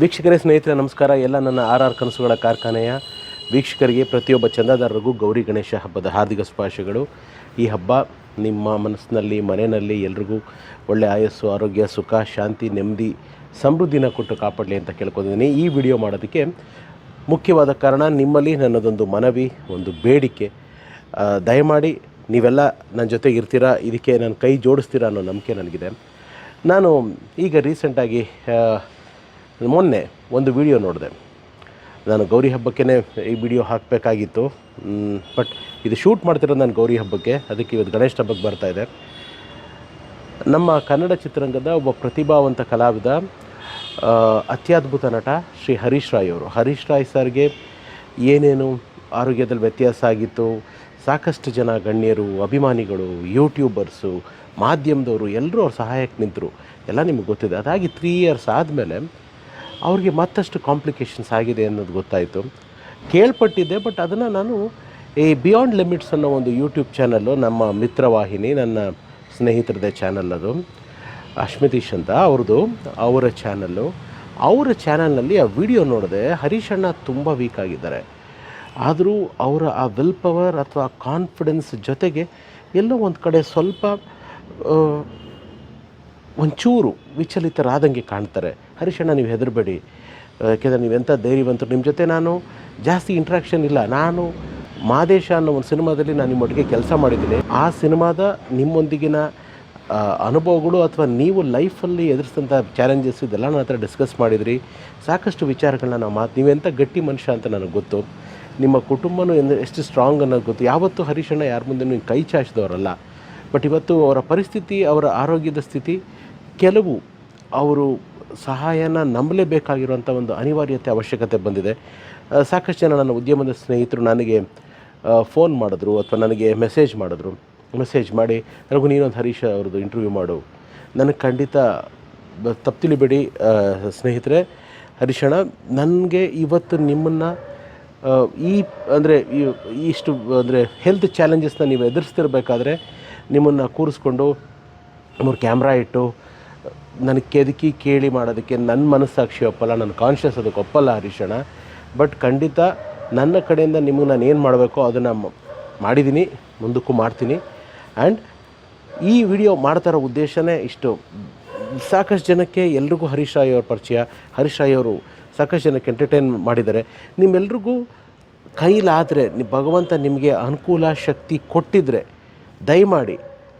ವೀಕ್ಷಕರೇ ಸ್ನೇಹಿತರೆ, ನಮಸ್ಕಾರ. ಎಲ್ಲ ನನ್ನ ಆರ್ ಆರ್ ಕನಸುಗಳ ಕಾರ್ಖಾನೆಯ ವೀಕ್ಷಕರಿಗೆ, ಪ್ರತಿಯೊಬ್ಬ ಚಂದಾದಾರರಿಗೂ ಗೌರಿ ಗಣೇಶ ಹಬ್ಬದ ಹಾರ್ದಿಕ ಶುಭಾಶಯಗಳು. ಈ ಹಬ್ಬ ನಿಮ್ಮ ಮನಸ್ಸಿನಲ್ಲಿ, ಮನೆಯಲ್ಲಿ ಎಲ್ರಿಗೂ ಒಳ್ಳೆ ಆಯಸ್ಸು, ಆರೋಗ್ಯ, ಸುಖ, ಶಾಂತಿ, ನೆಮ್ಮದಿ, ಸಮೃದ್ಧಿನ ಕೊಟ್ಟು ಕಾಪಾಡಲಿ ಅಂತ ಕೇಳ್ಕೊಂಡಿದ್ದೀನಿ. ಈ ವಿಡಿಯೋ ಮಾಡೋದಕ್ಕೆ ಮುಖ್ಯವಾದ ಕಾರಣ, ನಿಮ್ಮಲ್ಲಿ ನನ್ನದೊಂದು ಮನವಿ, ಒಂದು ಬೇಡಿಕೆ. ದಯಮಾಡಿ ನೀವೆಲ್ಲ ನನ್ನ ಜೊತೆಗೆ ಇರ್ತೀರಾ, ಇದಕ್ಕೆ ನಾನು ಕೈ ಜೋಡಿಸ್ತೀರಾ ಅನ್ನೋ ನಂಬಿಕೆ ನನಗಿದೆ. ನಾನು ಈಗ ರೀಸೆಂಟಾಗಿ ಮೊನ್ನೆ ಒಂದು ವಿಡಿಯೋ ನೋಡಿದೆ. ನಾನು ಗೌರಿ ಹಬ್ಬಕ್ಕೇ ಈ ವಿಡಿಯೋ ಹಾಕಬೇಕಾಗಿತ್ತು. ಬಟ್ ಇದು ಶೂಟ್ ಮಾಡ್ತಿರೋದು ನಾನು ಗೌರಿ ಹಬ್ಬಕ್ಕೆ. ಅದಕ್ಕೆ ಇವತ್ತು ಗಣೇಶ ಹಬ್ಬಕ್ಕೆ ಬರ್ತಾ ಇದೆ. ನಮ್ಮ ಕನ್ನಡ ಚಿತ್ರರಂಗದ ಒಬ್ಬ ಪ್ರತಿಭಾವಂತ ಕಲಾವಿದ ಅತ್ಯದ್ಭುತ ನಟ ಶ್ರೀ ಹರೀಶ್ ರಾಯ್ ಅವರು. ಹರೀಶ್ ರಾಯ್ ಸರ್ಗೆ ಏನೇನು ಆರೋಗ್ಯದಲ್ಲಿ ವ್ಯತ್ಯಾಸ ಆಗಿತ್ತು, ಸಾಕಷ್ಟು ಜನ ಗಣ್ಯರು, ಅಭಿಮಾನಿಗಳು, ಯೂಟ್ಯೂಬರ್ಸು, ಮಾಧ್ಯಮದವರು ಎಲ್ಲರೂ ಅವ್ರ ಸಹಾಯಕ್ಕೆ ನಿಂತರು. ಎಲ್ಲ ನಿಮಗೆ ಗೊತ್ತಿದೆ. ಅದಾಗಿ ತ್ರೀ ಇಯರ್ಸ್ ಆದಮೇಲೆ ಅವ್ರಿಗೆ ಮತ್ತಷ್ಟು ಕಾಂಪ್ಲಿಕೇಶನ್ಸ್ ಆಗಿದೆ ಅನ್ನೋದು ಗೊತ್ತಾಯಿತು. ಕೇಳ್ಪಟ್ಟಿದ್ದೆ ಬಟ್ ಅದನ್ನು ನಾನು ಈ ಬಿಯಾಂಡ್ ಲಿಮಿಟ್ಸ್ ಅನ್ನೋ ಒಂದು ಯೂಟ್ಯೂಬ್ ಚಾನಲ್ಲು ನಮ್ಮ ಮಿತ್ರವಾಹಿನಿ, ನನ್ನ ಸ್ನೇಹಿತರದೇ ಚಾನಲ್ ಅದು ಅಶ್ಮಿತೀಶ್ ಅಂತ ಅವ್ರದ್ದು ಅವರ ಚಾನಲ್ಲು ಅವರ ಚಾನಲ್ನಲ್ಲಿ ಆ ವಿಡಿಯೋ ನೋಡಿದೆ ಹರೀಶಣ್ಣ ತುಂಬ ವೀಕ್ ಆಗಿದ್ದಾರೆ. ಆದರೂ ಅವರ ಆ ವಿಲ್ ಪವರ್ ಅಥವಾ ಕಾನ್ಫಿಡೆನ್ಸ್ ಜೊತೆಗೆ ಎಲ್ಲೋ ಒಂದು ಕಡೆ ಸ್ವಲ್ಪ ಒಂಚೂರು ವಿಚಲಿತರಾದಂಗೆ ಕಾಣ್ತಾರೆ. ಹರೀಶಣ್ಣ ನೀವು ಹೆದರಬೇಡಿ. ಯಾಕೆಂದರೆ ನೀವೆಂಥ ಧೈರ್ಯವಂತರು. ನಿಮ್ಮ ಜೊತೆ ನಾನು ಜಾಸ್ತಿ ಇಂಟ್ರಾಕ್ಷನ್ ಇಲ್ಲ. ನಾನು ಮಾದೇಶ ಅನ್ನೋ ಒಂದು ಸಿನಿಮಾದಲ್ಲಿ ನಾನು ನಿಮ್ಮೊಟ್ಟಿಗೆ ಕೆಲಸ ಮಾಡಿದ್ದೀನಿ. ಆ ಸಿನಿಮಾದ ನಿಮ್ಮೊಂದಿಗಿನ ಅನುಭವಗಳು ಅಥವಾ ನೀವು ಲೈಫಲ್ಲಿ ಎದುರಿಸಿದಂಥ ಚಾಲೆಂಜಸ್ ಇದೆಲ್ಲ ನನ್ನ ಹತ್ರ ಡಿಸ್ಕಸ್ ಮಾಡಿದ್ರಿ. ಸಾಕಷ್ಟು ವಿಚಾರಗಳನ್ನ ನಾವು ಮಾತು ನೀವೆಂಥ ಗಟ್ಟಿ ಮನುಷ್ಯ ಅಂತ ನನಗೆ ಗೊತ್ತು. ನಿಮ್ಮ ಕುಟುಂಬನೂ ಎಂದು, ಎಷ್ಟು ಸ್ಟ್ರಾಂಗ್ ಅನ್ನೋದು ಗೊತ್ತು. ಯಾವತ್ತೂ ಹರೀಶಣ್ಣ ಯಾರ ಮುಂದೆ ನೀವು ಕೈ ಚಾಚಿದವರಲ್ಲ. ಬಟ್ ಇವತ್ತು ಅವರ ಪರಿಸ್ಥಿತಿ, ಅವರ ಆರೋಗ್ಯದ ಸ್ಥಿತಿ, ಕೆಲವು ಅವರು ಸಹಾಯನ ನಂಬಲೇಬೇಕಾಗಿರುವಂಥ ಒಂದು ಅನಿವಾರ್ಯತೆ ಅವಶ್ಯಕತೆ ಬಂದಿದೆ. ಸಾಕಷ್ಟು ಜನ ನನ್ನ ಉದ್ಯಮದ ಸ್ನೇಹಿತರು ನನಗೆ ಫೋನ್ ಮಾಡಿದ್ರು ಅಥವಾ ನನಗೆ ಮೆಸೇಜ್ ಮಾಡಿದ್ರು. ಮೆಸೇಜ್ ಮಾಡಿ, ರಘು ನೀನೊಂದು ಹರೀಶ್ ಅವ್ರದ್ದು ಇಂಟರ್ವ್ಯೂ ಮಾಡು. ನನಗೆ ಖಂಡಿತ ತಪ್ಪು ತಿಳಿಬೇಡಿ ಸ್ನೇಹಿತರೆ. ಹರೀಶಣ್ಣ, ನನಗೆ ಇವತ್ತು ನಿಮ್ಮನ್ನು ಈ, ಅಂದರೆ ಇಷ್ಟು, ಅಂದರೆ ಹೆಲ್ತ್ ಚಾಲೆಂಜಸ್ನ ನೀವು ಎದುರಿಸ್ತಿರ್ಬೇಕಾದ್ರೆ ನಿಮ್ಮನ್ನು ಕೂರಿಸ್ಕೊಂಡು ಮೂರು ಕ್ಯಾಮ್ರಾ ಇಟ್ಟು ನನಗೆ ಕೆದಕಿ ಕೇಳಿ ಮಾಡೋದಕ್ಕೆ ನನ್ನ ಮನಸ್ಸಾಕ್ಷಿ ಒಪ್ಪಲ್ಲ ನನ್ನ ಕಾನ್ಷಿಯಸ್ ಅದಕ್ಕೆ ಒಪ್ಪಲ್ಲ ಹರೀಶಣ ಬಟ್ ಖಂಡಿತ ನನ್ನ ಕಡೆಯಿಂದ ನಿಮಗೆ ನಾನು ಏನು ಮಾಡಬೇಕೋ ಅದನ್ನು ಮಾಡಿದ್ದೀನಿ ಮುಂದಕ್ಕೂ ಮಾಡ್ತೀನಿ. ಆ್ಯಂಡ್ ಈ ವಿಡಿಯೋ ಮಾಡ್ತಾ ಇರೋ ಉದ್ದೇಶನೇ ಇಷ್ಟು. ಸಾಕಷ್ಟು ಜನಕ್ಕೆ ಎಲ್ರಿಗೂ ಹರೀಶ್ ರಾಯ್ ಪರಿಚಯ. ಹರೀಶ್ ರಾಯ್ ಸಾಕಷ್ಟು ಜನಕ್ಕೆ ಎಂಟರ್ಟೈನ್ ಮಾಡಿದ್ದಾರೆ. ನಿಮ್ಮೆಲ್ರಿಗೂ ಕೈಲಾದರೆ, ಭಗವಂತ ನಿಮಗೆ ಅನುಕೂಲ ಶಕ್ತಿ ಕೊಟ್ಟಿದ್ದರೆ ದಯಮಾಡಿ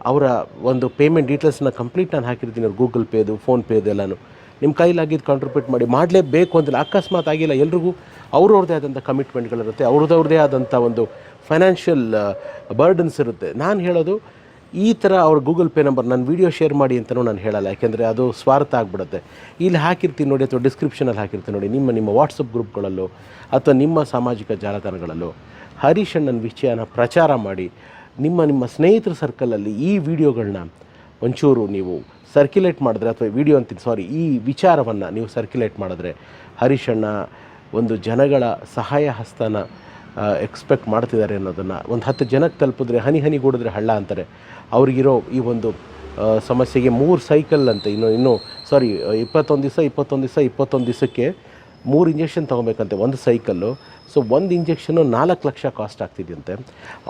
ಅವರ ಒಂದು ಪೇಮೆಂಟ್ ಡೀಟೇಲ್ಸ್ನ ಕಂಪ್ಲೀಟ್ ನಾನು ಹಾಕಿರ್ತೀನಿ ಅವ್ರು ಗೂಗಲ್ ಪೇದು ಫೋನ್ಪೇದು ಎಲ್ಲನೂ. ನಿಮ್ಮ ಕೈಲಾಗಿದ್ದು ಕಾಂಟ್ರಿಬ್ಯೂಟ್ ಮಾಡಿ, ಮಾಡಲೇಬೇಕು ಅಂತಿಲ್ಲ ಅಕಸ್ಮಾತ್ ಆಗಿಲ್ಲ ಎಲ್ರಿಗೂ ಅವ್ರವ್ರದ್ದೇ ಆದಂಥ ಕಮಿಟ್ಮೆಂಟ್ಗಳಿರುತ್ತೆ ಅವ್ರದ್ದವ್ರದ್ದೇ ಆದಂಥ ಒಂದು ಫೈನಾನ್ಷಿಯಲ್ ಬರ್ಡನ್ಸ್ ಇರುತ್ತೆ. ನಾನು ಹೇಳೋದು, ಈ ಥರ ಅವ್ರ ಗೂಗಲ್ ಪೇ ನಂಬರ್ ನಾನು ವೀಡಿಯೋ ಶೇರ್ ಮಾಡಿ ಅಂತಲೂ ನಾನು ಹೇಳಲ್ಲ, ಯಾಕೆಂದರೆ ಅದು ಸ್ವಾರ್ಥ ಆಗಿಬಿಡುತ್ತೆ. ಇಲ್ಲಿ ಹಾಕಿರ್ತೀನಿ ನೋಡಿ ಅಥವಾ ಡಿಸ್ಕ್ರಿಪ್ಷನಲ್ಲಿ ಹಾಕಿರ್ತೀನಿ ನೋಡಿ, ನಿಮ್ಮ ನಿಮ್ಮ ವಾಟ್ಸಪ್ ಗ್ರೂಪ್ಗಳಲ್ಲೋ ಅಥವಾ ನಿಮ್ಮ ಸಾಮಾಜಿಕ ಜಾಲತಾಣಗಳಲ್ಲೋ ಹರೀಶ್ ಅಣ್ಣನ ವಿಷಯನ ಪ್ರಚಾರ ಮಾಡಿ ನಿಮ್ಮ ನಿಮ್ಮ ಸ್ನೇಹಿತರ ಸರ್ಕಲಲ್ಲಿ ಈ ವಿಡಿಯೋಗಳನ್ನ ಒಂಚೂರು ನೀವು ಸರ್ಕ್ಯುಲೇಟ್ ಮಾಡಿದ್ರೆ ಅಥವಾ ವಿಡಿಯೋ ಅಂತೀನಿ ಸಾರಿ ಈ ವಿಚಾರವನ್ನು ನೀವು ಸರ್ಕ್ಯುಲೇಟ್ ಮಾಡಿದ್ರೆ ಹರೀಶ್ ಅಣ್ಣ ಒಂದು ಜನಗಳ ಸಹಾಯ ಹಸ್ತನ ಎಕ್ಸ್ಪೆಕ್ಟ್ ಮಾಡ್ತಿದ್ದಾರೆ ಅನ್ನೋದನ್ನು ಒಂದು ಹತ್ತು ಜನಕ್ಕೆ ತಲುಪಿದ್ರೆ, ಹನಿ ಹನಿ ಗೂಡಿದ್ರೆ ಹಳ್ಳ ಅಂತಾರೆ. ಅವ್ರಿಗಿರೋ ಈ ಒಂದು ಸಮಸ್ಯೆಗೆ ಮೂರು ಸೈಕಲ್ ಅಂತ ಇನ್ನು ಇನ್ನು ಸಾರಿ ಇಪ್ಪತ್ತೊಂದು ದಿವಸ ಇಪ್ಪತ್ತೊಂದು ದಿವಸ, ಇಪ್ಪತ್ತೊಂದು ದಿವಸಕ್ಕೆ ಮೂರು ಇಂಜೆಕ್ಷನ್ ತೊಗೊಬೇಕಂತೆ, ಒಂದು ಸೈಕಲ್ಲು ಸೊ ಒಂದು ಇಂಜೆಕ್ಷನ್ನು ನಾಲ್ಕು ಲಕ್ಷ ಕಾಸ್ಟ್ ಆಗ್ತಿದೆಯಂತೆ.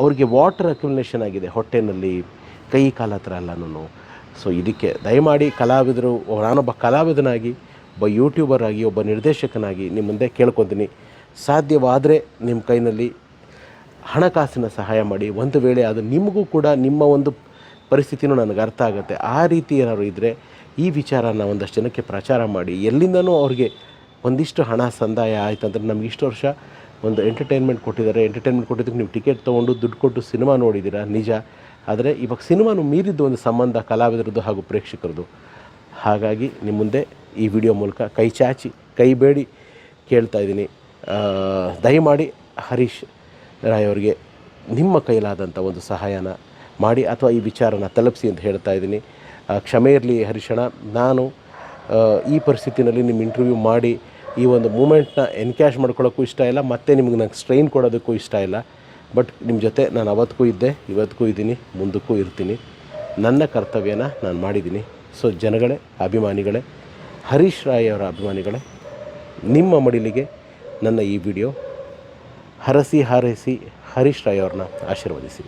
ಅವರಿಗೆ ವಾಟರ್ ಅಕ್ಯುಮಿನೇಷನ್ ಆಗಿದೆ ಹೊಟ್ಟೆನಲ್ಲಿ, ಕೈ ಕಾಲ ಹತ್ರ ಎಲ್ಲನೂ ಸೊ ಇದಕ್ಕೆ ದಯಮಾಡಿ ಕಲಾವಿದರು, ನಾನೊಬ್ಬ ಕಲಾವಿದನಾಗಿ, ಒಬ್ಬ ಯೂಟ್ಯೂಬರ್ ಆಗಿ, ಒಬ್ಬ ನಿರ್ದೇಶಕನಾಗಿ ನಿಮ್ಮ ಮುಂದೆ ಕೇಳ್ಕೊತೀನಿ. ಸಾಧ್ಯವಾದರೆ ನಿಮ್ಮ ಕೈನಲ್ಲಿ ಹಣಕಾಸಿನ ಸಹಾಯ ಮಾಡಿ. ಒಂದು ವೇಳೆ ಅದು ನಿಮಗೂ ಕೂಡ ನಿಮ್ಮ ಒಂದು ಪರಿಸ್ಥಿತಿನೂ ನನಗೆ ಅರ್ಥ ಆಗುತ್ತೆ. ಆ ರೀತಿ ಏನಾದ್ರು ಇದ್ದರೆ ಈ ವಿಚಾರನ ಒಂದಷ್ಟು ಜನಕ್ಕೆ ಪ್ರಚಾರ ಮಾಡಿ. ಎಲ್ಲಿಂದನೂ ಅವ್ರಿಗೆ ಒಂದಿಷ್ಟು ಹಣ ಸಂದಾಯ ಆಯಿತು ಅಂದರೆ ನಮ್ಗೆ ಇಷ್ಟು ವರ್ಷ ಒಂದು ಎಂಟರ್ಟೈನ್ಮೆಂಟ್ ಕೊಟ್ಟಿದ್ದಾರೆ. ಎಂಟರ್ಟೈನ್ಮೆಂಟ್ ಕೊಟ್ಟಿದ್ದಕ್ಕೆ ನೀವು ಟಿಕೆಟ್ ತೊಗೊಂಡು ದುಡ್ಡು ಕೊಟ್ಟು ಸಿನಿಮಾ ನೋಡಿದ್ದೀರಾ? ನಿಜ. ಆದರೆ ಇವಾಗ ಸಿನಿಮಾನು ಮೀರಿದ್ದು ಒಂದು ಸಂಬಂಧ ಕಲಾವಿದರದ್ದು ಹಾಗೂ ಪ್ರೇಕ್ಷಕರದ್ದು. ಹಾಗಾಗಿ ನಿಮ್ಮ ಮುಂದೆ ಈ ವಿಡಿಯೋ ಮೂಲಕ ಕೈ ಚಾಚಿ, ಕೈ ಬೇಡಿ ಕೇಳ್ತಾ ಇದ್ದೀನಿ. ದಯಮಾಡಿ ಹರೀಶ್ ರಾಯ್ ಅವರಿಗೆ ನಿಮ್ಮ ಕೈಲಾದಂಥ ಒಂದು ಸಹಾಯನ ಮಾಡಿ ಅಥವಾ ಈ ವಿಚಾರನ ತಲುಪಿಸಿ ಅಂತ ಹೇಳ್ತಾ ಇದ್ದೀನಿ. ಕ್ಷಮೆ ಇರಲಿ ಹರೀಶಣ್ಣ. ನಾನು ಈ ಪರಿಸ್ಥಿತಿನಲ್ಲಿ ನಿಮ್ಮ ಇಂಟರ್ವ್ಯೂ ಮಾಡಿ ಈ ಒಂದು ಮೂಮೆಂಟ್ನ ಎನ್ಕ್ಯಾಶ್ ಮಾಡ್ಕೊಳ್ಳೋಕ್ಕೂ ಇಷ್ಟ ಇಲ್ಲ, ಮತ್ತು ನಿಮ್ಗೆ ನಂಗೆ ಸ್ಟ್ರೈನ್ ಕೊಡೋದಕ್ಕೂ ಇಷ್ಟ ಇಲ್ಲ. ಬಟ್ ನಿಮ್ಮ ಜೊತೆ ನಾನು ಅವತ್ತಿಗೂ ಇದ್ದೆ, ಇವತ್ತಿಗೂ ಇದ್ದೀನಿ, ಮುಂದಕ್ಕೂ ಇರ್ತೀನಿ. ನನ್ನ ಕರ್ತವ್ಯನ ನಾನು ಮಾಡಿದ್ದೀನಿ. ಸೊ ಜನಗಳೇ, ಅಭಿಮಾನಿಗಳೇ, ಹರೀಶ್ ರಾಯ್ ಅವರ ಅಭಿಮಾನಿಗಳೇ, ನಿಮ್ಮ ಮಡಿಲಿಗೆ ನನ್ನ ಈ ವಿಡಿಯೋ ಹರಸಿ ಹಾರೈಸಿ ಹರೀಶ್ ರಾಯ್ ಅವ್ರನ್ನ ಆಶೀರ್ವದಿಸಿ.